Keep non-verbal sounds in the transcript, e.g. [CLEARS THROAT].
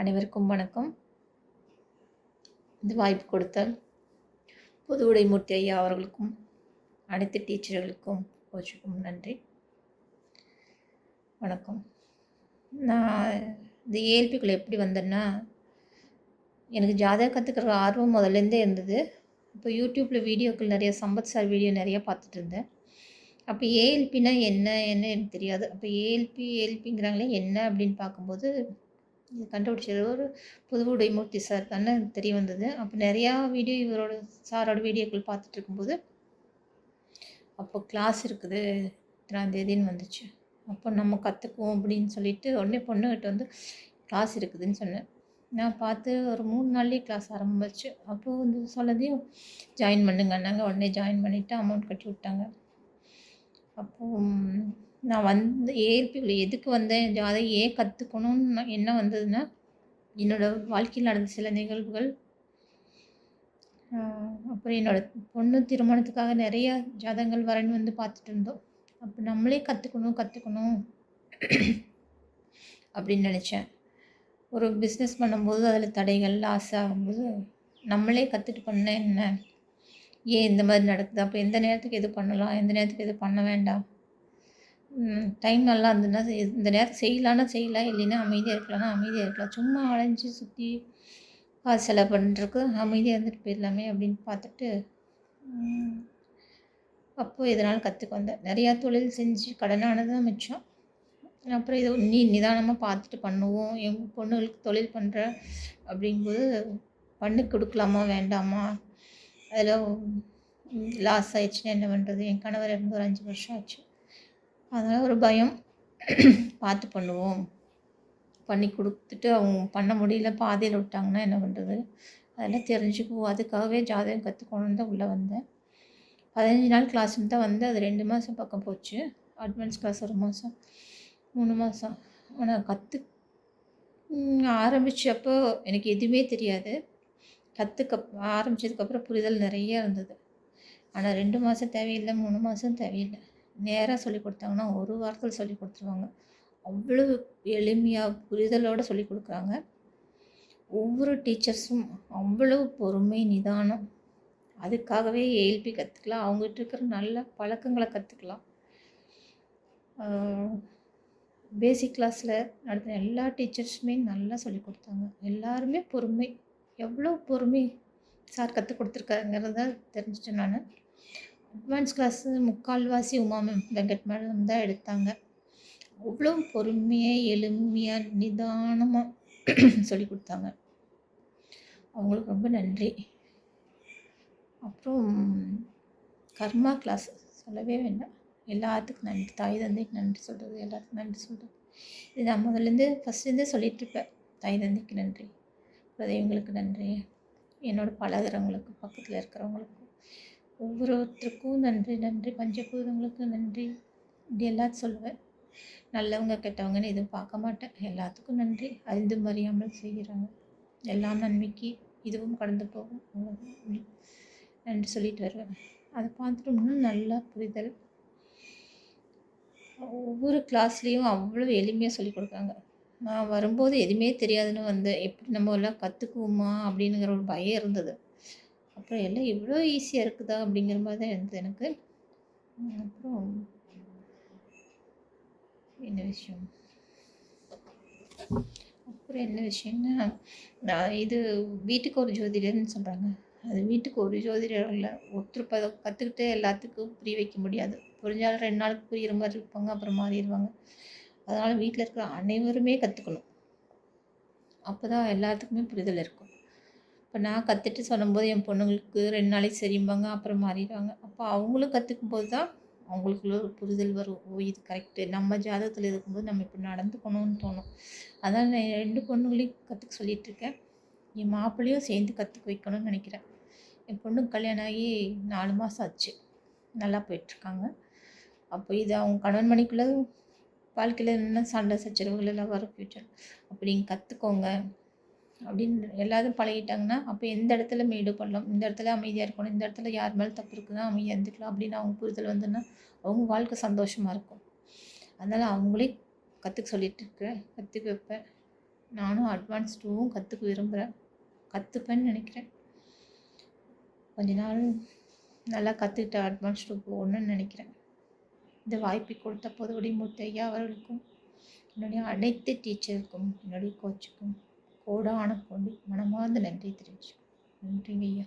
அனைவருக்கும் வணக்கம். இந்த வாய்ப்பு கொடுத்த புது உடைமூர்த்தி ஐயா அவர்களுக்கும் அனைத்து டீச்சர்களுக்கும் கோச்சுக்கும் நன்றி. வணக்கம். நான் இந்த ஏஎல்பிக்குள்ளே எப்படி வந்தேன்னா எனக்கு ஜாதகம் கற்றுக்கிற ஆர்வம் முதல்லேருந்தே இருந்தது. இப்போ யூடியூப்பில் வீடியோக்கள் நிறைய சம்பத் சார் வீடியோ நிறைய பார்த்துட்டு இருந்தேன். அப்போ ஏஎல்பினா என்ன என்ன எனக்கு தெரியாது. அப்போ ஏஎல்பி ஏஎல்பிங்கிறாங்களே என்ன அப்படின்னு பார்க்கும்போது கண்டுபிடிச்சது. ஒரு புது உடைமூர்த்தி சார் தானே தெரிய வந்தது. அப்போ நிறையா வீடியோ இவரோட சாரோட வீடியோக்கள் பார்த்துட்டு இருக்கும்போது அப்போ கிளாஸ் இருக்குது இத்தனாம் தேதின்னு வந்துச்சு. அப்போ நம்ம கற்றுக்குவோம் அப்படின்னு சொல்லிட்டு உடனே பொண்ணுகிட்ட வந்து கிளாஸ் இருக்குதுன்னு சொன்னேன். நான் பார்த்து ஒரு மூணு நாள்லேயே கிளாஸ் ஆரம்பிச்சு அப்போது வந்து சொல்லதையும் ஜாயின் பண்ணுங்கன்னாங்க உடனே ஜாயின் பண்ணிவிட்டு அமௌண்ட் கட்டி விட்டாங்க. அப்போது நான் வந்து ஏற்பிக்குள்ள எதுக்கு வந்தேன்? அதை ஏன் கற்றுக்கணும்னு நான் என்ன வந்ததுன்னா என்னோடய வாழ்க்கையில் நடந்த சில நிகழ்வுகள். அப்புறம் என்னோடய பொண்ணு திருமணத்துக்காக நிறைய ஜாதகங்கள் வரேன்னு வந்து பார்த்துட்டு இருந்தோம். அப்போ நம்மளே கற்றுக்கணும் கற்றுக்கணும் அப்படின்னு நினச்சேன். ஒரு பிஸ்னஸ் பண்ணும்போது அதில் தடைகள் லாஸ் ஆகும்போது நம்மளே கற்றுட்டு பண்ண என்ன? ஏன் இந்த மாதிரி நடக்குது? அப்போ எந்த நேரத்துக்கு எது பண்ணலாம்? எந்த நேரத்துக்கு எது பண்ண வேண்டாம்? டைம் நல்லா இருந்ததுன்னா இந்த நேரத்துக்கு செய்யலான்னா செய்யலாம் இல்லைன்னா அமைதியாக இருக்கலாம்னா அமைதியாக இருக்கலாம். சும்மா அலைஞ்சு சுற்றி காசு செலவு பண்ணுறதுக்கு அமைதியாக இருந்துட்டு போயிடலாமே அப்படின்னு பார்த்துட்டு அப்போது இதனால் கற்றுக்க வந்தேன். நிறையா தொழில் செஞ்சு கடனானது தான் மிச்சம். அப்புறம் இதை நீ நிதானமாக பார்த்துட்டு பண்ணுவோம். என் பொண்ணுகளுக்கு தொழில் பண்ணுற அப்படிங்கும்போது பண்ணு கொடுக்கலாமா வேண்டாமா? அதில் லாஸ் ஆயிடுச்சுன்னா என்ன பண்ணுறது என் கணவர் இருந்து ஒரு அஞ்சு வருஷம் ஆச்சு. அதனால் ஒரு பயம். பார்த்து பண்ணுவோம். பண்ணி கொடுத்துட்டு அவங்க பண்ண முடியல பாதையில் விட்டாங்கன்னா என்ன பண்ணுறது அதெல்லாம் தெரிஞ்சுக்குவோம். அதுக்காகவே ஜாதகம் கற்றுக்கணுன்னு தான் உள்ளே வந்தேன். பதினஞ்சு நாள் கிளாஸ்ன்னு தான் வந்து அது ரெண்டு மாதம் பக்கம் போச்சு. அட்வான்ஸ் கிளாஸ் ஒரு மாதம் மூணு மாதம் ஆனால் கற்று ஆரம்பித்தப்போ எனக்கு எதுவுமே தெரியாது. கற்றுக்க ஆரம்பித்ததுக்கப்புறம் புரிதல் நிறைய இருந்தது. ஆனால் ரெண்டு மாதம் தேவையில்லை மூணு மாதம் தேவையில்லை. நேராக சொல்லி கொடுத்தாங்கன்னா ஒரு வாரத்தில் சொல்லி கொடுத்துருவாங்க. அவ்வளோ எளிமையாக புரிதலோடு சொல்லி கொடுக்குறாங்க. ஒவ்வொரு டீச்சர்ஸும் அவ்வளோ பொறுமை நிதானம். அதுக்காகவே ஏஎல்பி கற்றுக்கலாம் அவங்ககிட்ட இருக்கிற நல்ல பழக்கங்களை கற்றுக்கலாம் பேசிக் கிளாஸில் நடத்தின எல்லா டீச்சர்ஸுமே நல்லா சொல்லி கொடுத்தாங்க. எல்லாருமே பொறுமை. எவ்வளோ பொறுமை சார் கற்றுக் கொடுத்துருக்காங்கிறத தெரிஞ்சுட்டேன் நான். அட்வான்ஸ் கிளாஸு முக்கால்வாசி உமா மேம் வெங்கட் மேடம் தான் எடுத்தாங்க. அவ்வளோ பொறுமையாக எளிமையாக நிதானமாக [CLEARS THROAT] சொல்லி கொடுத்தாங்க. அவங்களுக்கு ரொம்ப நன்றி. அப்புறம் கர்மா கிளாஸ் சொல்லவே வேண்டாம். எல்லாத்துக்கும் நன்றி. தாய் தந்தைக்கு நன்றி சொல்கிறது எல்லாத்துக்கும் நன்றி சொல்கிறது இது நான் முதல்லேருந்து ஃபஸ்ட்லேருந்தே சொல்லிகிட்ருப்பேன் தாய் தந்தைக்கு நன்றி. குலதெய்வங்களுக்கு நன்றி. என்னோட பழகிறவங்களுக்கு பக்கத்தில் இருக்கிறவங்களுக்கு ஒவ்வொருத்தருக்கும் நன்றி நன்றி. பஞ்சபூதங்களுக்கு நன்றி. இப்படி எல்லாத்தையும் சொல்லுவேன். நல்லவங்க கெட்டவங்கன்னு எதுவும் பார்க்க மாட்டேன். எல்லாத்துக்கும் நன்றி. அறிந்து மறியாமல் செய்கிறாங்க. எல்லாம் நன்மைக்கு இதுவும் கடந்து போகும். நன்றி சொல்லிட்டு வருவேன். அதை பார்த்துட்டோம்னா நல்லா புரிதல். ஒவ்வொரு கிளாஸ்லேயும் அவ்வளோ எளிமையாக சொல்லி கொடுக்குறாங்க நான் வரும்போது எதுவுமே தெரியாதுன்னு வந்தேன். எப்படி நம்ம எல்லாம் கற்றுக்குவோமா அப்படிங்கிற ஒரு பயம் இருந்தது. அப்புறம் எல்லாம் இவ்வளோ ஈஸியாக இருக்குதா? அப்படிங்கிற மாதிரி தான் இருந்தது எனக்கு. அப்புறம் என்ன விஷயம்? அப்புறம் என்ன விஷயம்னா நான் இது வீட்டுக்கு ஒரு ஜோதிடர்னு சொல்கிறாங்க அது வீட்டுக்கு ஒரு ஜோதிடர் இல்லை. ஒருத்தர் ப கற்றுக்கிட்டு எல்லாத்துக்கும் புரிய வைக்க முடியாது. புரிஞ்சாலும் ரெண்டு நாளுக்கு புரிகிற மாதிரி இருப்பாங்க அப்புறம் மாறிடுவாங்க. அதனால் வீட்டில் இருக்கிற அனைவருமே கற்றுக்கணும் அப்போ தான் எல்லாத்துக்குமே புரிதல் இருக்கும். இப்போ நான் கற்றுட்டு சொல்லும்போது என் பொண்ணுங்களுக்கு ரெண்டு நாளைக்கு சரிம்பாங்க அப்புறம் மாறிடுவாங்க அப்போ அவங்களும் கற்றுக்கும் போது தான் அவங்களுக்குள்ள ஒரு புரிதல் வரும். ஓ இது கரெக்டு நம்ம ஜாதகத்தில் இருக்கும்போது நம்ம இப்படி நடந்துக்கணும்னு தோணும். அதான் நான் ரெண்டு பொண்ணுங்களையும் கற்றுக்க சொல்லிகிட்ருக்கேன் என் மாப்பிள்ளையும் சேர்ந்து கற்றுக்க வைக்கணும்னு நினைக்கிறேன். என் பொண்ணுக்கு கல்யாணம் ஆகி நாலு மாதம் ஆச்சு. நல்லா போயிட்டுருக்காங்க அப்போ இது அவங்க கணவன் மணிக்குள்ளே வாழ்க்கையில் என்ன சண்டை சச்சரவுகள் எல்லாம் வரும் ஃப்யூச்சர் அப்போ நீங்கள் கற்றுக்கோங்க அப்படின்னு எல்லாரும் பழகிட்டாங்கன்னா அப்போ எந்த இடத்துல மேடு பண்ணலாம் இந்த இடத்துல அமைதியாக இருக்கணும் இந்த இடத்துல யார் மேலே தப்பு இருக்குதுன்னா அமைதியாக இருந்துக்கலாம் அப்படின்னு அவங்க புரிதல் வந்துன்னா அவங்க வாழ்க்கை சந்தோஷமாக இருக்கும். அதனால் அவங்களே கற்றுக்க சொல்லிட்டு கற்றுக்க வைப்பேன் நானும் அட்வான்ஸ் டூவும் கற்றுக்க விரும்புகிறேன் கற்றுப்பேன்னு நினைக்கிறேன். கொஞ்ச நாள் நல்லா கற்றுக்கிட்ட அட்வான்ஸ் டூ போகணும்னு நினைக்கிறேன். இந்த வாய்ப்பை கொடுத்த போதோடைய மூர்த்தி ஐயா அவர்களுக்கும் என்னுடைய அனைத்து டீச்சருக்கும் என்னுடைய கோச்சுக்கும் கோடான கோடி மனமார்ந்த நன்றி தெரிவிச்சு நன்றி ஐயா